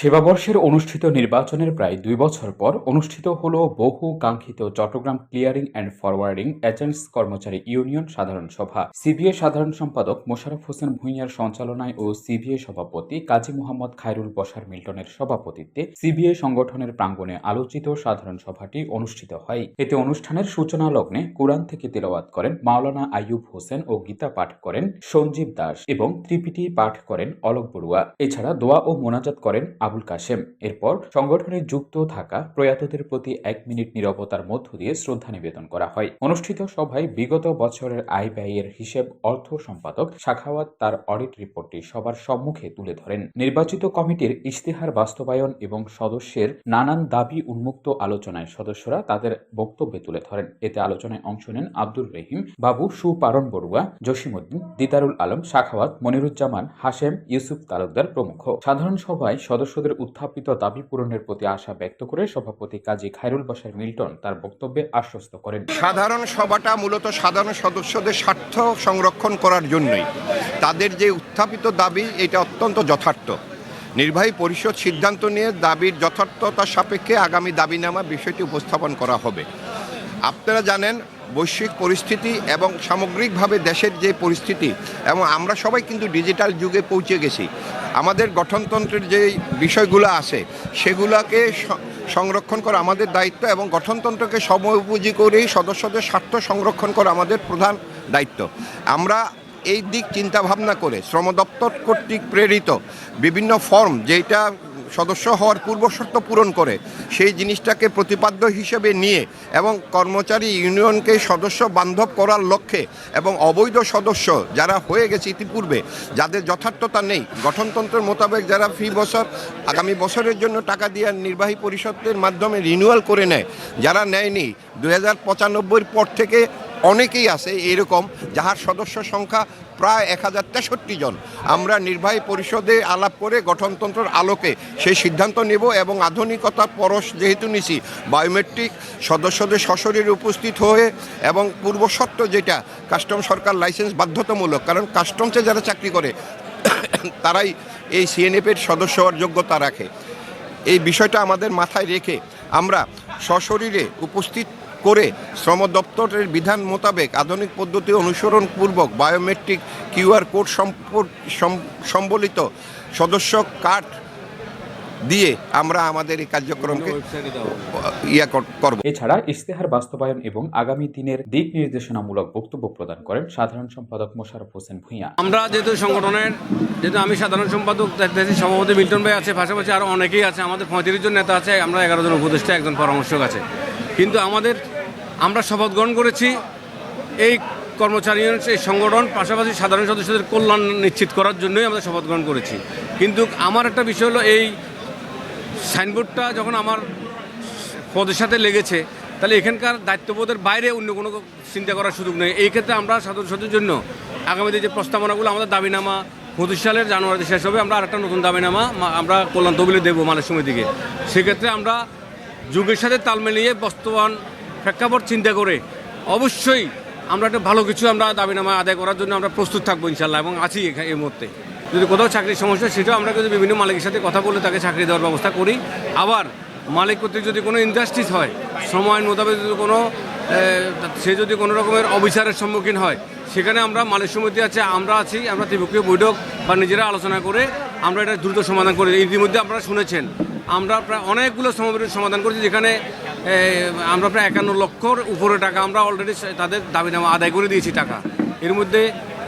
সেবাবর্ষের অনুষ্ঠিত নির্বাচনের প্রায় দুই বছর পর অনুষ্ঠিত হল বহু কাঙ্ক্ষিত Chittagong clearing and forwarding agents কর্মচারী ইউনিয়ন সাধারণ সভা। সিবিএ সাধারণ সম্পাদক মোশারফ হোসেন ভূঁইয়ার সঞ্চালনায় ও সিবিএ সভাপতি কাজী মোহাম্মদ খায়রুল বসার মিল্টনের সভাপতিত্বে সিবিএ সংগঠনের প্রাঙ্গণে আলোচিত সাধারণ সভাটি অনুষ্ঠিত হয়। এতে অনুষ্ঠানের সূচনা লগ্নে কোরআন থেকে তেলাওয়াত করেন মাওলানা আইয়ুব হোসেন ও গীতা পাঠ করেন সঞ্জীব দাস এবং ত্রিপিটি পাঠ করেন অলোক বড়ুয়া। এছাড়া দোয়া ও মোনাজাত করেন আবুল কাশেম। এরপর সংগঠনে যুক্ত থাকা প্রয়াতদের প্রতি এক মিনিট নীরবতার মধ্য দিয়ে শ্রদ্ধা নিবেদন করা হয়। অনুষ্ঠিত সভায় বিগত বছরের আয় ব্যয়ের হিসেব অর্থ সম্পাদক শাখাওয়াত তার অডিট রিপোর্টটি সবার সম্মুখে তুলে ধরেন। নির্বাচিত কমিটির ইশতেহার বাস্তবায়ন এবং সদস্যের নানান দাবি উন্মুক্ত আলোচনায় সদস্যরা তাদের বক্তব্যে তুলে ধরেন। এতে আলোচনায় অংশ নেন আব্দুর রহিম, বাবু সুপারণ বড়ুয়া, জসিমউদ্দিন, দিদারুল আলম, শাখাওয়াত, মনিরুজ্জামান, হাশেম, ইউসুফ তালুকদার প্রমুখ। সাধারণ সভায় সদস্যদের উত্থাপিত দাবি পূরণের প্রতি আশা ব্যক্ত করে সভাপতি কাজী খায়রুল বাসার মিল্টন তার বক্তব্যে আশ্বস্ত করেন। সাধারণ সভাটা মূলত সাধারণ সদস্যদের স্বার্থ সংরক্ষণ করার জন্যই। তাদের যে উত্থাপিত দাবি, এটা অত্যন্ত যথার্থ। নির্বাহী পরিষদ সিদ্ধান্ত নিয়ে দাবির যথার্থতার সাপেক্ষে আগামী দাবিনামা বিষয়টি উপস্থাপন করা হবে। আপনারা জানেন বৈশ্বিক পরিস্থিতি এবং সামগ্রিকভাবে দেশের যে পরিস্থিতি এবং আমরা সবাই কিন্তু ডিজিটাল যুগে পৌঁছে গেছি। আমাদের গঠনতন্ত্রের যে বিষয়গুলো আছে, সেগুলোকে সংরক্ষণ করা আমাদের দায়িত্ব এবং গঠনতন্ত্রকে সময়োপযোগী করেই সদস্যদের স্বার্থ সংরক্ষণ করা আমাদের প্রধান দায়িত্ব। আমরা এই দিক চিন্তা ভাবনা করে শ্রম দপ্তর কর্তৃক প্রেরিত বিভিন্ন ফর্ম যেটা সদস্য হওয়ার পূর্বশর্ত পূরণ করে। সেই জিনিসটাকে প্রতিপাদ্য হিসেবে নিয়ে এবং কর্মচারী ইউনিয়নকে সদস্য বান্ধব করার লক্ষ্যে এবং অবৈধ সদস্য যারা হয়ে গেছে ইতিপূর্বে, যাদের যথার্থতা নেই, গঠনতন্ত্রের মোতাবেক যারা ফি বছর, আগামী বছরের জন্য টাকা দিয়ে নির্বাহী পরিষদের মাধ্যমে রিনিউয়াল করে নেয়, যারা নেয়নি দু হাজার পর থেকে অনেকেই আছে এরকম, যাহার সদস্য সংখ্যা প্রায় এক হাজার তেষট্টি জন। আমরা নির্বাহী পরিষদে আলাপ করে গঠনতন্ত্রের আলোকে সেই সিদ্ধান্ত নেব এবং আধুনিকতার পরশ যেহেতু নিছি, বায়োমেট্রিক সদস্যদের সশরীরে উপস্থিত হয়ে এবং পূর্বশর্ত যেটা, কাস্টম সরকার লাইসেন্স বাধ্যতামূলক, কারণ কাস্টমসে যারা চাকরি করে, তারাই এই সিএনএফের সদস্য হওয়ার যোগ্যতা রাখে। এই বিষয়টা আমাদের মাথায় রেখে আমরা সশরীরে উপস্থিত করে শ্রম দপ্তরের বিধান মোতাবেক আধুনিক পদ্ধতি অনুসরণ পূর্বক বায়োমেট্রিক কিউআর কোড সম্বলিত সদস্য কার্ড দিয়ে আমরা আমাদের এই কার্যক্রমকে ইয়া কর- করব। এছাড়া ইশতেহার বাস্তবায়ন এবং আগামী দিনের দিক নির্দেশনামূলক বক্তব্য প্রদান করেন সাধারণ সম্পাদক মোশারফ হোসেন ভূঁইয়া। আমরা যেহেতু সংগঠনের যেহেতু আমি সাধারণ সম্পাদক দেখতেছি সভাপতি মিল্টন ভাই আছে পাশাপাশি আরও অনেকেই আছে আমাদের পঁয়ত্রিশ জন নেতা আছে আমরা এগারো জন উপদেষ্টা একজন পরামর্শক আছে। কিন্তু আমাদের, আমরা শপথ গ্রহণ করেছি, এই কর্মচারী এই সংগঠন, পাশাপাশি সাধারণ সদস্যদের কল্যাণ নিশ্চিত করার জন্যই আমরা শপথ গ্রহণ করেছি। কিন্তু আমার একটা বিষয় হলো এই সাইনবোর্ডটা যখন আমার পদের সাথে লেগেছে, তাহলে এখানকার দায়িত্ববোধের বাইরে অন্য কোনো চিন্তা করার সুযোগ নেই। এই ক্ষেত্রে আমরা সাধারণ সদস্যের জন্য আগামীতে যে প্রস্তাবনাগুলো, আমাদের দাবিনামা পঁচিশ সালের জানুয়ারিতে শেষ হবে, আমরা আরেকটা নতুন দাবিনামা আমরা কল্যাণ তহবিলে দেবো মানের সময় দিকে। সেক্ষেত্রে আমরা যুগের সাথে তাল মিলিয়ে বর্তমান প্রেক্ষাপট চিন্তা করে অবশ্যই আমরা একটা ভালো কিছু আমরা দাবিনামা আদায় করার জন্য আমরা প্রস্তুত থাকব ইনশাল্লাহ এবং আছি এই মুহূর্তে। যদি কোথাও চাকরির সমস্যা সেটাও আমরা কিন্তু বিভিন্ন মালিকের সাথে কথা বলে তাকে চাকরি দেওয়ার ব্যবস্থা করি। আবার মালিক কর্তৃক যদি কোনো ইন্ডাস্ট্রিজ হয়, সময় মোতাবেক যদি কোনো সে যদি কোনো রকমের অবিচারের সম্মুখীন হয়, সেখানে আমরা মালিক সমিতি আছে, আমরা আছি, আমরা ত্রিপক্ষীয় বৈঠক বা নিজেরা আলোচনা করে আমরা এটা দ্রুত সমাধান করি। ইতিমধ্যে আপনারা শুনেছেন। আমরা প্রায় অনেকগুলো সমবেত সমাধান করেছি যেখানে আমরা প্রায় একান্ন লক্ষর উপরে টাকা, আমরা অলরেডি তাদের দাবি নেওয়া, আদায় করে দিয়েছি টাকা। এর মধ্যে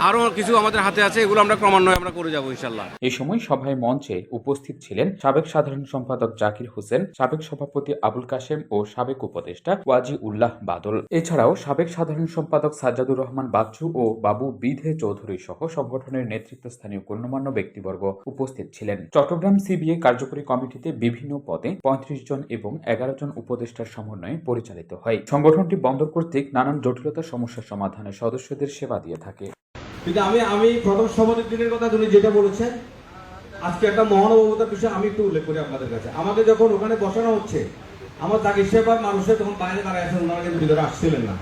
আরও কিছু আমাদের হাতে আছে, এগুলো আমরা ক্রমান্বয়ে আমরা করে যাব ইনশাল্লাহ। এই সময় সভায় মঞ্চে উপস্থিত ছিলেন সাবেক সাধারণ সম্পাদক জাকির হোসেন, সাবেক সভাপতি আবুল কাশেম ও সাবেক উপদেষ্টা ওয়াজি উল্লাহ বাদল। এছাড়াও সাবেক সাধারণ সম্পাদক সাজ্জাদুর রহমান বাচ্চু ও বাবু বিধে চৌধুরী সহ সংগঠনের নেতৃত্বস্থানীয় গণ্যমান্য ব্যক্তিবর্গ উপস্থিত ছিলেন। চট্টগ্রাম সিবিএ কার্যকরী কমিটিতে বিভিন্ন পদে পঁয়ত্রিশ জন এবং এগারো জন উপদেষ্টার সমন্বয়ে পরিচালিত হয়। সংগঠনটি বন্দর কর্তৃক নানান জটিলতা সমস্যা সমাধানে সদস্যদের সেবা দিয়ে থাকে। কিন্তু আমি আমি প্রথম শপথের দিনের কথা তুমি যেটা বলেছেন, আজকে একটা মহানুভবতার বিষয় আমি একটু উল্লেখ করি আপনাদের কাছে। আমাকে যখন ওখানে বসানো হচ্ছে, আমার চাকরি সেবার মানুষের তখন বাইরে দাঁড়ায় আছেন, ওনারা কিন্তু ভিতরে আসছিলেন না।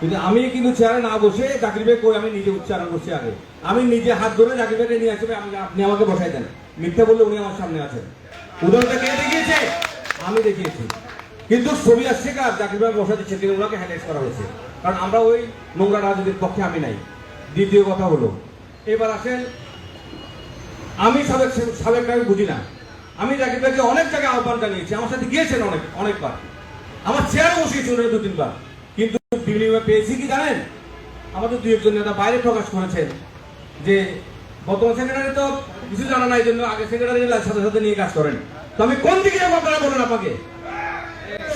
কিন্তু আমি কিন্তু চেয়ারে না বসে চাকরি বের করে আমি নিজে উচ্চারণ করছি আগে। আমি নিজে হাত ধরে চাকরি বেগে নিয়ে আসবে আমি আপনি আমাকে বসাই দেন। মিথ্যা বললে উনি আমার সামনে আছেন। উদাহরণটা কে দেখিয়েছে? আমি দেখিয়েছি। কিন্তু ছবি আসছে কার জাকির ভাই বসা দিচ্ছে তিনি ওনাকে হ্যান্ডেল করা হয়েছে। কারণ আমরা ওই নোংরা রাজনীতির পক্ষে আমি নাই। দ্বিতীয় কথা হলো, এবার আসেন, আমি সাবেক সাবেক আমি বুঝি না। আমি জাকির ভাইকে অনেক জায়গায় আহ্বান জানিয়েছি, আমার সাথে গিয়েছেন অনেক, অনেকবার। আমার চেয়ার বসিয়েছি দু তিনবার। কিন্তু বিনিময়ে পেয়েছি কি জানেন? আমাদের দু একজন নেতা বাইরে প্রকাশ করেছেন যে, বর্তমান সেক্রেটারি তো কিছু জানা নাই জন্য আগে সেক্রেটারি সাথে সাথে নিয়ে কাজ করেন। তো আমি কোন দিকে যাব আপনারা বলুন আমাকে?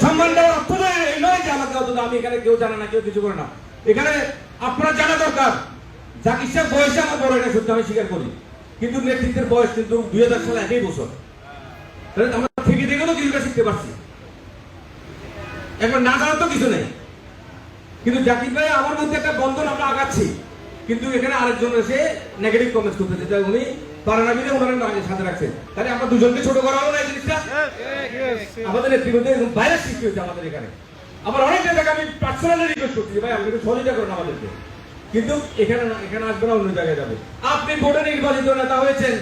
সম্মান দেওয়ার অর্থ নয় যে আমাকে অত আমি এখানে কেউ জানে না, কেউ কিছু করে না। এখানে আপনার জানা দরকার। জাকির বয়সে আমার বড় এটা সত্যি আমি স্বীকার করি। কিন্তু নেতৃত্বের বয়স কিন্তু দুই হাজার সালে একই বছর। তাহলে আমরা থেকে থেকে তো কিছুটা শিখতে পারছি। এখন না জানার তো কিছু নেই। কিন্তু জাকির ভাই, আমার মধ্যে একটা বন্ধন আমরা আগাচ্ছি। কিন্তু এখানে আরেকজন এসে নেগেটিভ কমেন্টস করতেছে, যে উনি পারে না বিলে ওনারা সাথে রাখছেন। তাহলে আমরা দুজনকে ছোট করা হলো না এই জিনিসটা? আমাদের নেতৃত্বে এরকম ভাইরাস সৃষ্টি হচ্ছে আমাদের এখানে। আবার অনেক নেতাকে আমি পার্সোনালি রিকোয়েস্ট করছি ভাই, আপনি সহযোগিতা করুন আমাদেরকে। কিন্তু এখানে এখানে আসবে না, অন্য জায়গায় যাবে। আপনি ভোটে নির্বাচিত নেতা হয়েছেন,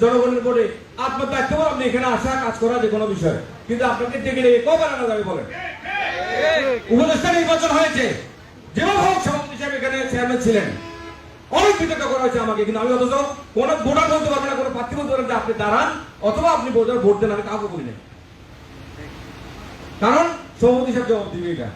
জনগণের ভোটে। আপনার দায়িত্ব আপনি এখানে আসা, কাজ করা যে কোনো বিষয়। কিন্তু আপনাকে ডেকে ডেকে কবার আনা যাবে বলেন? উপদেষ্টা নির্বাচন হয়েছে। যেভাবে হোক সভাপতি এখানে চেয়ারম্যান ছিলেন। অনেক বিতর্ক করা হয়েছে আমাকে, কিন্তু আমি অথচ কোনো ভোটার বলতে পারব না, কোনো প্রার্থী বলতে পারবেন আপনি দাঁড়ান, অথবা আপনি ভোট দেন, আমি কাউকে বলি না কারণ সভাপতি সাহেব জবাব দিবে এটা